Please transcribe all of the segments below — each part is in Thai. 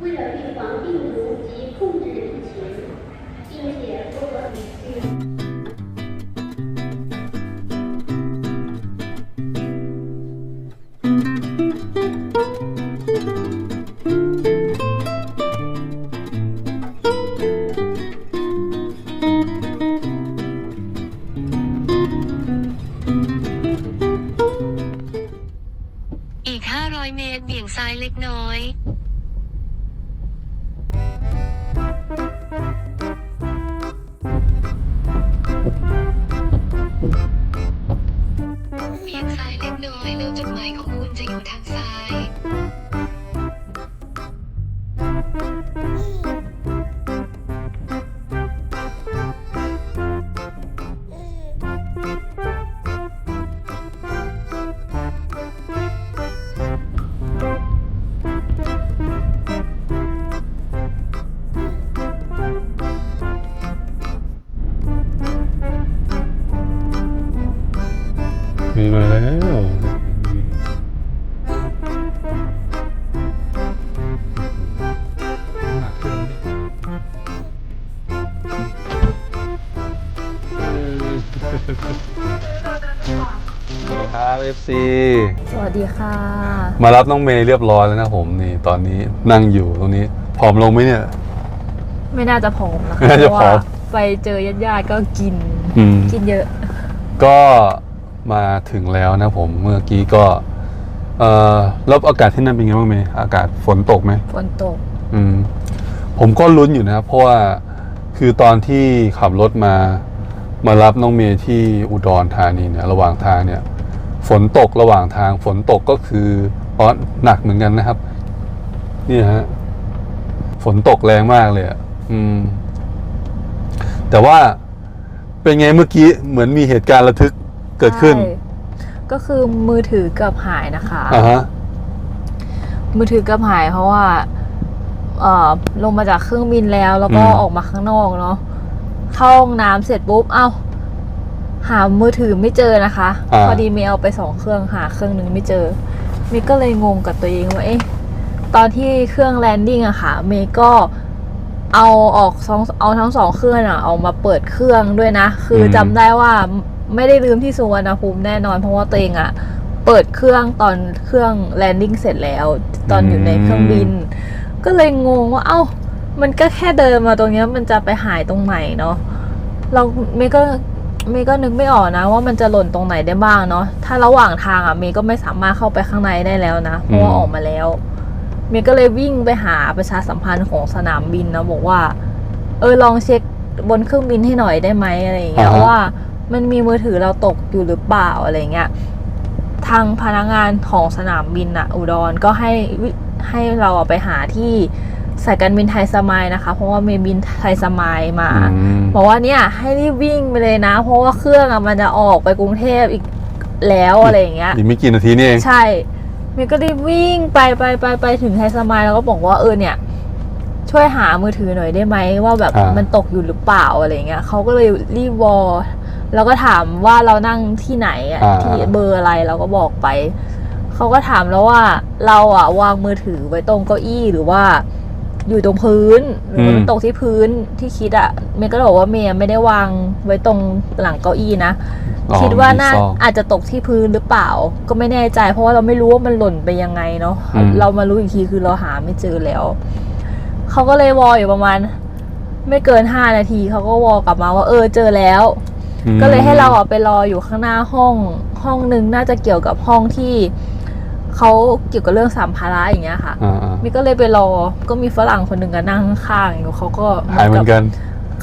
为了预防病毒及控制疫情，并且符合理性。 อีก 500 เมตร เบี่ยงซ้ายเล็กน้อย เบี่ยงซ้ายเล็กน้อยแล้วจุดหมายของคุณจะอยู่ทางซ้าย ครับ FC สวัสดีค่ะ มารับน้องเมย์เรียบร้อยแล้วนะผมนี่ตอนนี้นั่งอยู่ตรงนี้ผอมลงไหมเนี่ย ไม่น่าจะผอมนะคะไม่น่าจะเพราะว่าผอมไปเจอญาติๆก็กิน อืม กินเยอะ ก็มาถึงแล้วนะผมเมื่อกี้ก็เอ่อแล้วอากาศที่นั่นเป็นไงบ้างเมย์อากาศฝนตกไหม ฝนตก อืมผมก็ลุ้นอยู่นะครับเพราะว่าคือตอนที่ขับรถมา มารับน้องเมย์ที่อุดรธานีเนี่ย ระหว่างทางเนี่ย ฝนตกระหว่างทางฝนตกก็คืออ๋อหนักเหมือนกันนะครับเนี่ยฮะฝนตกแรงมากเลยอะอืม แต่ว่าเป็นไงเมื่อกี้เหมือนมีเหตุการณ์ระทึกเกิดขึ้น ใช่ก็คือมือถือเกือบหายนะคะ อ่าฮะ มือถือเกือบหายเพราะว่า เอ่อ ลงมาจากเครื่องบินแล้ว แล้วก็อืม ออกมาข้างนอกเนาะเข้าห้องน้ำเสร็จปุ๊บ เอ้า หามือถือไม่เจอนะคะาพอดีเมย์เอาไปสองเครื่องหาเครื่องหนึ่งไม่เจอเมย์ก็เลยงงกับตัวเองว่าเอ๊ะตอนที่เครื่องแลนดิ้งอะค่ะเมย์ก็เอาออกสองเอาทั้งสองเครื่องอะเอามาเปิดเครื่องด้วยนะ คืออม จำได้ว่าไม่ได้ลืมที่สุวรรณภูมิแน่นอน เพราะว่าตัวเองอะเปิดเครื่องตอนเครื่องแลนดิ้งเสร็จแล้ว ตอนอยู่ในเครื่องบิน ก็เลยงงว่าเอ้า มันก็แค่เดินมาตรงเนี้ยมันจะไปหายตรงไหนเนาะเราเมย์ก็ เมย์ก็นึกไม่ออกนะ ว่ามันจะหล่นตรงไหนได้บ้างเนาะถ้าระหว่างทางอะเมย์ก็ไม่สามารถเข้าไปข้างในได้แล้วนะเพราะว่าอืมออกมาแล้ว เมย์ก็เลยวิ่งไปหาประชาสัมพันธ์ของสนามบินนะบอกว่า เออลองเช็คบนเครื่องบินให้หน่อยได้ไหมอะไรอย่างเงี้ยอ่าฮะว่ามันมีมือถือเราตกอยู่หรือเปล่าอะไรเงี้ยทางพนักงานของสนามบินอะอุดรก็ให้วิให้เราอะไปหาที่ สายการบินไทยสมายนะคะ เพราะว่าเมย์บินไทยสมายมาอืม บอกว่าเนี่ยให้รีบวิ่งไปเลยนะ เพราะว่าเครื่องอะมันจะออกไปกรุงเทพอีกแล้วอะไรอย่างเงี้ย อีกไม่กี่นาทีนี่เอง ใช่เมย์ก็รีบวิ่งไปไปไปไปถึงไทยสมายแล้วก็บอกว่าเออเนี่ย ช่วยหามือถือหน่อยได้ไหมว่าแบบอ่ามั มันตกอยู่หรือเปล่าอะไรเงี้ยเขาก็เลยรีบวอลแล้วก็ถามว่าเรานั่งที่ไหนอะอ่า ที่เบอร์อะไรเราก็บอกไปเขาก็ถามแล้วว่าเราอะวางมือถือไว้ตรงเก้าอี้หรือว่า อยู่ตรงพื้นหรือว่ามันตกที่พื้นที่คิดอะเมย์ก็บอกว่าเมย์ไม่ได้วางไว้ตรงหลังเก้าอี้นะ อ๋อคิดว่าน่ามีซอกอาจจะตกที่พื้นหรือเปล่า ก็ไม่แน่ใจ เพราะว่าเราไม่รู้ว่ามันหล่นไปยังไงเนาะอืม เรามารู้อีกทีคือเราหาไม่เจอแล้วเขาก็เลยวอลอยู่ประมาณ ไม่เกินห้านาทีเขาก็วอลกลับมาว่าเออเจอแล้วอืมก็เลยให้เราอะไปรออยู่ข้างหน้าห้องห้องหนึ่งน่าจะเกี่ยวกับห้องที่ เขาเกี่ยวกับเรื่องสัมภาระอย่างเงี้ยค่ะอ่าอ่ามิก็เลยไปรอ ก็มีฝรั่งคนหนึ่งก็นั่งข้างๆอยู่เขาก็หายเหมือนกัน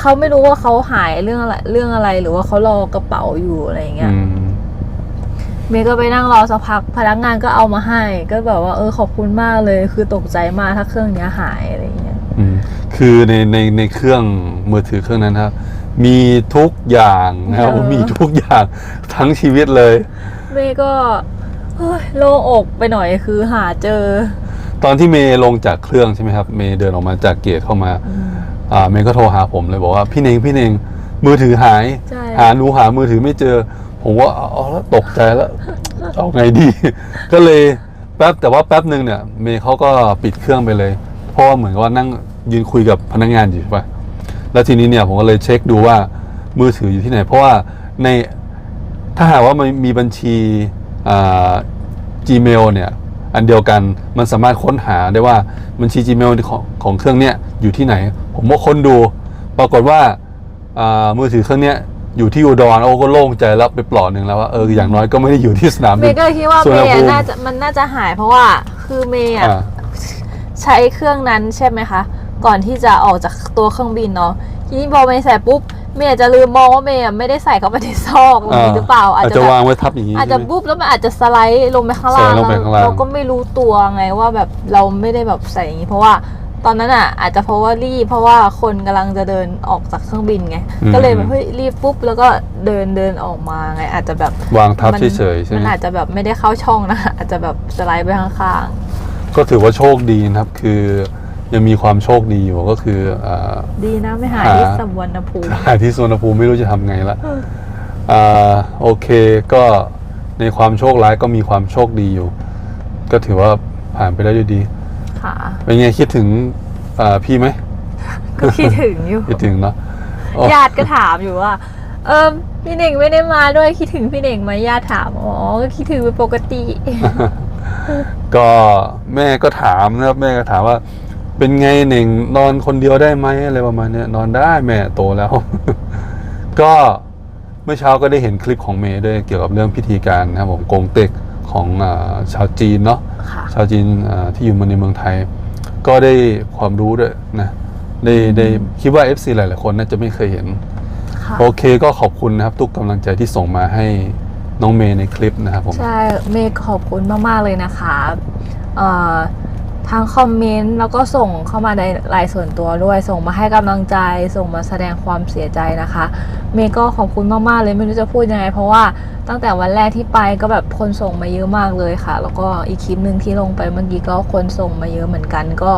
เขาไม่รู้ว่าเขาหายเรื่องอะไรเรื่องอะไรหรือว่าเขารอกระเป๋าอยู่อะไรอย่างเงี้ยอืมเมย์ก็ไปนั่งรอสักพักพนักงานก็เอามาให้ ก็แบบว่าเออขอบคุณมากเลย คือตกใจมากถ้าเครื่องเนี้ยหายอะไรอย่างเงี้ยอืมคือในในในเครื่องมือถือเครื่องนั้นนะครับมีทุกอย่างนะครับเออมีทุกอย่างทั้งชีวิตเลย เมย์ก็เฮ้ย โล่งอกไปหน่อยคือหาเจอ ตอนที่เมย์ลงจากเครื่องใช่ไหมครับ เมย์เดินออกมาจากเกตเข้ามา อ่า เมย์ก็โทรหาผมเลยบอกว่าพี่เนงพี่เนงมือถือหาย ใช่ หาหนูหามือถือไม่เจอ ผมว่าเอาแล้วตกใจแล้ว เอาไงดี ก็เลยแป๊บแต่ว่าแป๊บหนึ่งเนี่ย เมย์เขาก็ปิดเครื่องไปเลย เพราะว่าเหมือนกับว่านั่งยืนคุยกับพนักงานอยู่ใช่ปะแล้วทีนี้เนี่ยผมก็เลยเช็คดูว่ามือถืออยู่ที่ไหน เพราะว่าในถ้าหากว่ามันมีบัญชีอ่า Gmail เนี่ยอันเดียวกันมันสามารถค้นหาได้ว่าบัญชี Gmail ของของเครื่องเนี้ยอยู่ที่ไหน ผมก็ค้นดู ปรากฏว่าอ่ามือถือเครื่องเนี้ยอยู่ที่อุดรโอ้ก็โล่งใจแล้วไปปลอดหนึ่งแล้วว่าเอออย่างน้อยก็ไม่ได้อยู่ที่สนามเมบินย์ก็คิดว่าสุวเมรรณย์ภูอะมิน่าจะมันน่าจะหายเพราะว่าคือเมย์อะอ่าใช้เครื่องนั้นใช่ไหมคะ ก่อนที่จะออกจากตัวเครื่องบินเนาะทีนี้พอเมย์ใส่ปุ๊บ เมย์อาจจะลืมมองว่าเมย์อะไม่ได้ใส่เข้าไปในซอกตรงนี้หรือเปล่าอาจอาจจะจะแบบวางไว้ทับอย่างนี้อาจจะปุ๊บแล้วมันอาจจะสไลด์ลงไปข้างสไลล่างด์ลงไปข้างล่าง เราก็ไม่รู้ตัวไงว่าแบบเราไม่ได้แบบใส่อย่างนี้ เพราะว่าตอนนั้นอะ อาจจะเพราะว่ารีบเพราะว่าคนกำลังจะเดินออกจากเครื่องบินไงก็เลยแบบเฮ้ยรีบปุ๊บแล้วก็เดินเดินออกมาไง อาจจะแบบวางทับมันเฉยๆใช่ไหมัมนอาจจะแบบไม่ได้เข้าช่องนะอาจจะแบบสไลด์ไปข้างก็ถือว่าโชคดีนะครับ คือ ยังมีความโชคดีอยู่ก็คืออ่าๆดีนะไม่หาหาที่สวรรณภูมิหาที่สวนภูมิไม่รู้จะทำไงละอ่าโอเคก็ในความโชคร้ายก็มีความโชคดีอยู่ ก็ถือว่าผ่านไปได้ด้วยดีค่ะเป็นไงคิดถึงอ่าพี่ไหมก็คิดถึงอยู่คิดถึงเนาะโอ้ญาติก็ถามอยู่ว่า เออพี่เน่งไม่ได้มาด้วยคิดถึงพี่เน่งไหมญาติถามอ๋อก็คิดถึงเป็นปกติ ก็แม่ก็ถามนะครับแม่ก็ถามว่า เป็นไงเน่งนอนคนเดียวได้ไหมอะไรประมาณเนี้ยนอนได้แม่โตแล้ว ก็เมื่อเช้าก็ได้เห็นคลิปของเมย์ด้วยเกี่ยวกับเรื่องพิธีการนะครับผมกงเต็กของอาชาวจีนเนาะค่ะชาวจีนอ่าที่อยู่มาในเมืองไทย ก็ได้ความรู้ด้วยนะได้ได้คิดว่า FC หลาย ๆ คนน่าจะไม่เคยเห็นค่ะโอเคก็ขอบคุณนะครับ ทุกกำลังใจที่ส่งมาให้น้องเมย์ในคลิปนะครับผม ใช่ เมย์ขอบคุณมาก ๆ เลยนะคะเอ่อ ทางคอมเมนต์แล้วก็ส่งเข้ามาในไลน์ส่วนตัวด้วย ส่งมาให้กำลังใจ ส่งมาแสดงความเสียใจนะคะ เมย์ก็ขอบคุณมาก ๆ เลยไม่รู้จะพูดยังไง เพราะว่าตั้งแต่วันแรกที่ไปก็แบบคนส่งมาเยอะมากเลยค่ะ แล้วก็อีกคลิปหนึ่งที่ลงไปเมื่อกี้ก็คนส่งมาเยอะเหมือนกัน ก็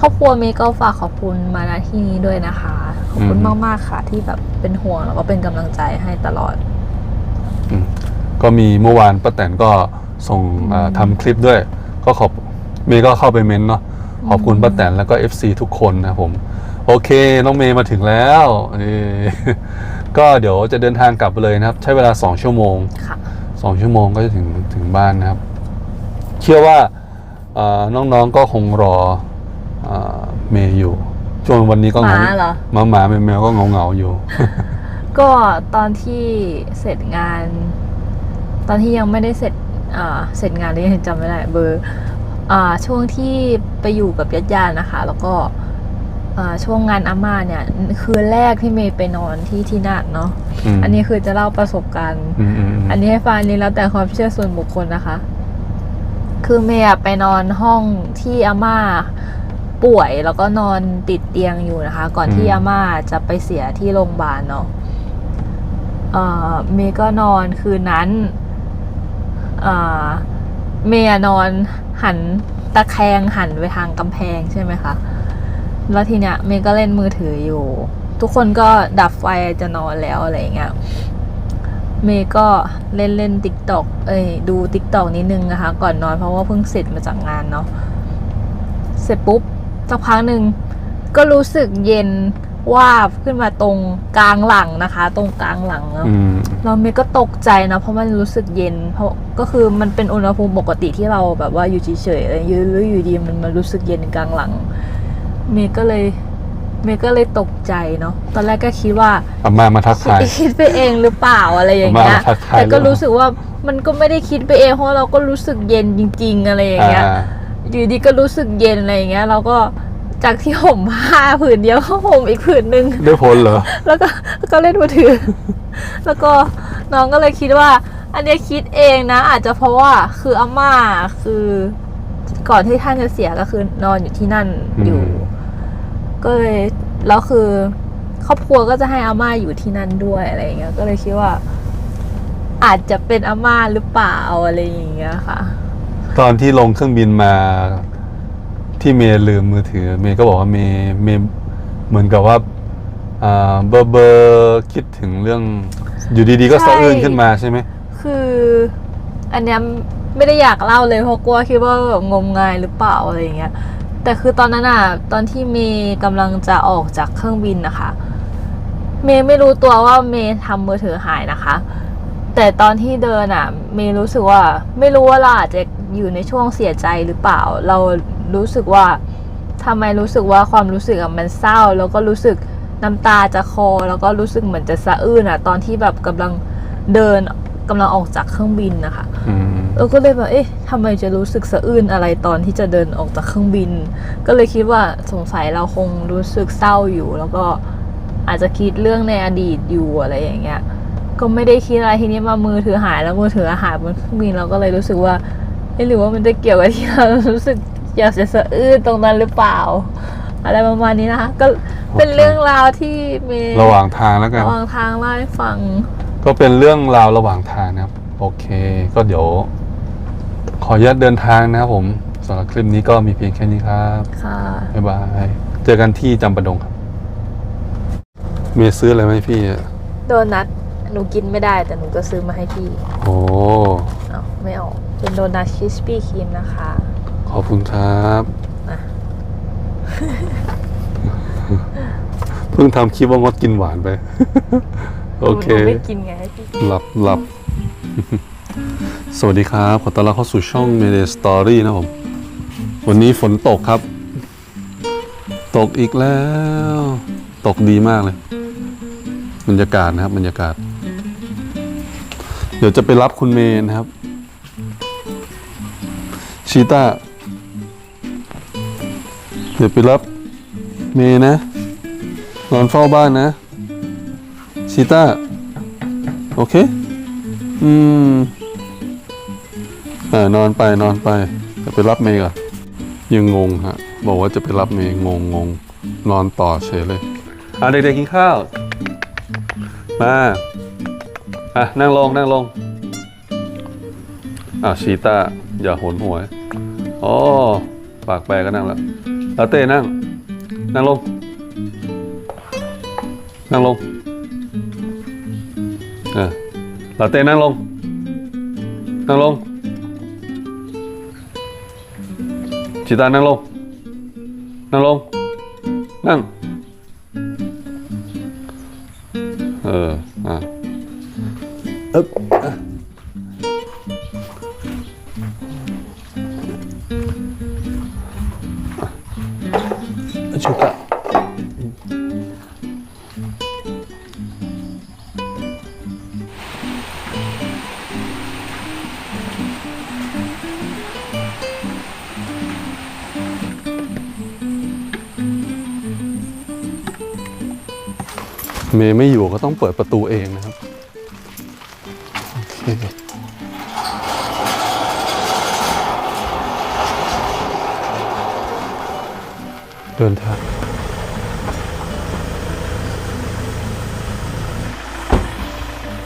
ครอบครัวเมย์ก็ฝากขอบคุณมาณที่นี้ด้วยนะคะ ขอบคุณมากๆค่ะ ที่แบบเป็นห่วงแล้วก็เป็นกำลังใจให้ตลอดอก็มีเมื่อวานป้าแตนก็ส่งอ่าทำคลิปด้วย ก็ขอบ เมย์ก็เข้าไปเม้นต์เนาะขอบคุณป้าแตนแล้วก็ FC ทุกคนนะครับผม โอเค น้องเมย์มาถึงแล้วนี่ก็เดี๋ยวจะเดินทางกลับไปเลยนะครับ ใช้เวลา 2 ชั่วโมงค่ะ2ชั่วโมงก็จะถึงถึงบ้านนะครับ เชื่อว่าอ่าน้องๆก็คงรออาเมย์อยู่ ช่วงวันนี้ก็หเหงามาเหรอหมาหมาแมวๆก็เหงาเหงาๆอยู่ ก็ตอนที่เสร็จงาน ตอนที่ยังไม่ได้เสร็จอ่าเสร็จงานเลยยังจำไม่ได้เบอร์อ่า ช่วงที่ไปอยู่กับญาติญาติๆนะคะ แล้วก็อ่าช่วงงานอาม่าเนี่ย คืนแรกที่เมย์ไปนอนที่ที่นั่นเนาะมอันนี้คือจะเล่าประสบการณ์อืมอืมอืมอันนี้ให้ฟังอันนี้แล้วแต่ความเชื่อส่วนบุคคลนะคะ คือเมย์อะไปนอนห้องที่อาม่าป่วยแล้วก็นอนติดเตียงอยู่นะคะ ก่อนที่อาม่าจะไปเสียที่โรงพยาบาลเนาะเอ่อเมย์ก็นอนคืนนั้นเอ่อ เมย์นอนหันตะแคงหันไปทางกำแพงใช่ไหมคะ แล้วทีเนี้ยเมย์ก็เล่นมือถืออยู่ ทุกคนก็ดับไฟจะนอนแล้วอะไรเงี้ย เมย์ก็เล่นเล่นติ๊กตอกเอ้ยดูติ๊กตอกนิดนึงนะคะ ก่อนนอนเพราะว่าเพิ่งเสร็จมาจากงานเนาะ เสร็จปุ๊บสักพักหนึ่งก็รู้สึกเย็น ว่าบขึ้นมาตรงกลางหลังนะคะ ตรงกลางหลังเนาะอืม เราเมย์ก็ตกใจนะเพราะมันรู้สึกเย็น เพราะก็คือมันเป็นอุณหภูมิปกติที่เราแบบว่าอยู่เฉยๆอะไรอยู่หรืออยู่ดีมันมันรู้สึกเย็นกลางหลัง เมย์ก็เลย เมย์ก็เลยตกใจเนาะตอนแรกก็คิดว่า อาม่ามาทักคิดทาย คิดไปเองหรือเปล่าอะไรอย่างเงี้ย มาทักทายแต่ก็หรือเปล่า รู้สึกว่ามันก็ไม่ได้คิดไปเองเพราะเราก็รู้สึกเย็นจริง ๆ อะไรอย่างเงี้ยอ่าอยู่ดีก็รู้สึกเย็นอะไรอย่างเงี้ย เราก็ จากที่ห่มผ้าผืนเดียวก็ห่มอีกผืนหนึ่งได้ผลเหรอ แล้วก็แล้วก็เล่นมือถือ แล้วก็น้องก็เลยคิดว่า อันเนี้ยคิดเองนะ อาจจะเพราะว่าคืออาม่าคือก่อนที่ท่านจะเสียก็คือนอนอยู่ที่นั่นอยู่อืมก็เลยแล้วคือครอบครัวก็จะให้อาม่าอยู่ที่นั่นด้วยอะไรอย่างเงี้ย ก็เลยคิดว่า อาจจะเป็นอาม่าหรือเปล่าอะไรอย่างเงี้ยค่ะ ตอนที่ลงเครื่องบินมา ที่เมย์ลืมมือถือ เมย์ก็บอกว่าเมย์เมย์เหมือนกับว่าเบอร์เบอร์คิดถึงเรื่องอยู่ดีๆก็สะอื้นขึ้นมาใช่ไหมคืออันเนี้ยไม่ได้อยากเล่าเลยเพราะกลัวคิดว่าแบบงมงายหรือเปล่าอะไรอย่างเงี้ยแต่คือตอนนั้นอะตอนที่เมย์กำลังจะออกจากเครื่องบินนะคะ เมย์ไม่รู้ตัวว่าเมย์ทำมือถือหายนะคะ แต่ตอนที่เดินอะเมย์รู้สึกว่า ไม่รู้ว่าเราอาจจะอยู่ในช่วงเสียใจหรือเปล่า เรา รู้สึกว่าทำไมรู้สึกว่าความรู้สึกอะมันเศร้า แล้วก็รู้สึกน้ำตาจะคอ แล้วก็รู้สึกเหมือนจะสะอื้นอะตอนที่แบบกำลังเดินกำลังออกจากเครื่องบินนะคะอืมเออก็เลยแบบเอ๊ะทำไมจะรู้สึกสะอื้นอะไรตอนที่จะเดินออกจากเครื่องบิน ก็เลยคิดว่าสงสัยเราคงรู้สึกเศร้าอยู่ แล้วก็อาจจะคิดเรื่องในอดีตอยู่อะไรอย่างเงี้ย ก็ไม่ได้คิดอะไรทีนี้มามือถือหายแล้วมือถือหายบนเครื่องบินเราก็เลยรู้สึกว่าเอ๊ะหรือว่ามันจะเกี่ยวกับที่เรารู้สึก อยากจะสะอื้นตรงนั้นหรือเปล่า อะไรประมาณนี้นะคะก็เป็นเรื่องราวที่เมย์ระหว่างทางแล้วกันระหว่างทางเล่าให้ฟัง ก็เป็นเรื่องราวระหว่างทางนะครับ โอเค ก็เดี๋ยว ขออนุญาตเดินทางนะครับผมสำหรับคลิปนี้ก็มีเพียงแค่นี้ครับค่ะบ๊ายบายเจอกันที่จำปาดงครับเมย์ซื้ออะไรไหมาให้พี่อะโดนัทหนูกินไม่ได้แต่หนูก็ซื้อมาให้พี่ โอ้ เอาไม่ออก เป็นโดนัทคริสปี้ครีมนะคะข อบคุณครับอะเพิ่งทำคลิปว่างดกินหวานไป โอเคหนูไม่กินไงให้พี่หลับหลับ สวัสดีครับ ขอต้อนรับเข้าสู่ช่อง Mayday Story นะครับผม วันนี้ฝนตกครับ ตกอีกแล้ว ตกดีมากเลย บรรยากาศนะครับ บรรยากาศ เดี๋ยวจะไปรับคุณเมย์นะครับชีต้า เดี๋ยวไปรับเมย์นะ นอนเฝ้าบ้านนะชีต้า โอเค อืมเออนอนไปนอนไปจะไปรับเมย์ก่อนยังงงฮะ บอกว่าจะไปรับเมย์งงงงนอนต่อเฉยเลยอะเด็กๆกินข้าว มาอะนั่งลงนั่งลงอะชีต้าอย่าโหนหัวยอ๋อปากแปรก็นั่งแล้ว ลาเต้นั่ง นั่งลง นั่งลงเออลาเต้นั่งลง นั่งลงชิตานั่งลง นั่งลง นั่ง เออ อะอึ๊บ อะอะชูกะเมย์ไม่อยู่ก็ต้องเปิดประตูเองนะครับ เดินทาง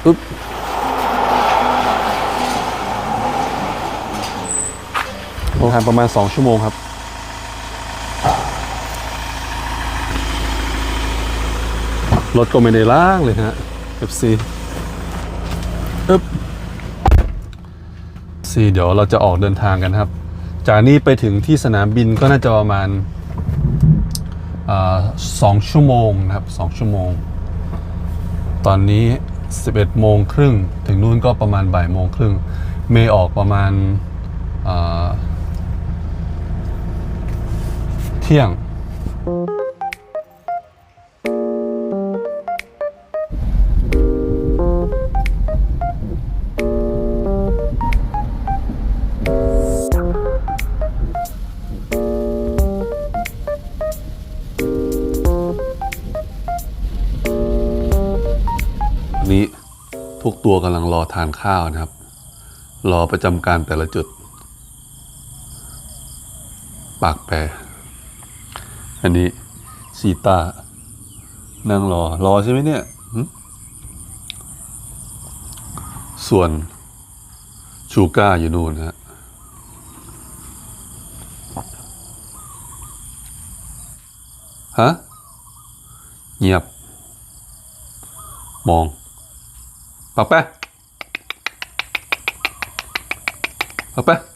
อึ๊บโรงทานประมาณ 2 ชั่วโมงครับ รถก็ไม่ได้ล้างเลยฮะ FC อึ๊บซีเดี๋ยวเราจะออกเดินทางกันครับ จากนี้ไปถึงที่สนามบินก็น่าจะประมาณ สองชั่วโมงนะครับสองชั่วโมง ตอนนี้ 11โมงครึ่งถึงนู่นก็ประมาณบ่ายโมงครึ่งเมย์ออกประมาณเที่ยง ทุกตัวกำลังรอทานข้าวนะครับ รอประจำการแต่ละจุด ปากแปรอันนี้ซีตานั่งรอ รอใช่ไหมเนี่ย ส่วนชูก้าอยู่นู่นฮะฮะ เงียบ มอง 好吧，好吧。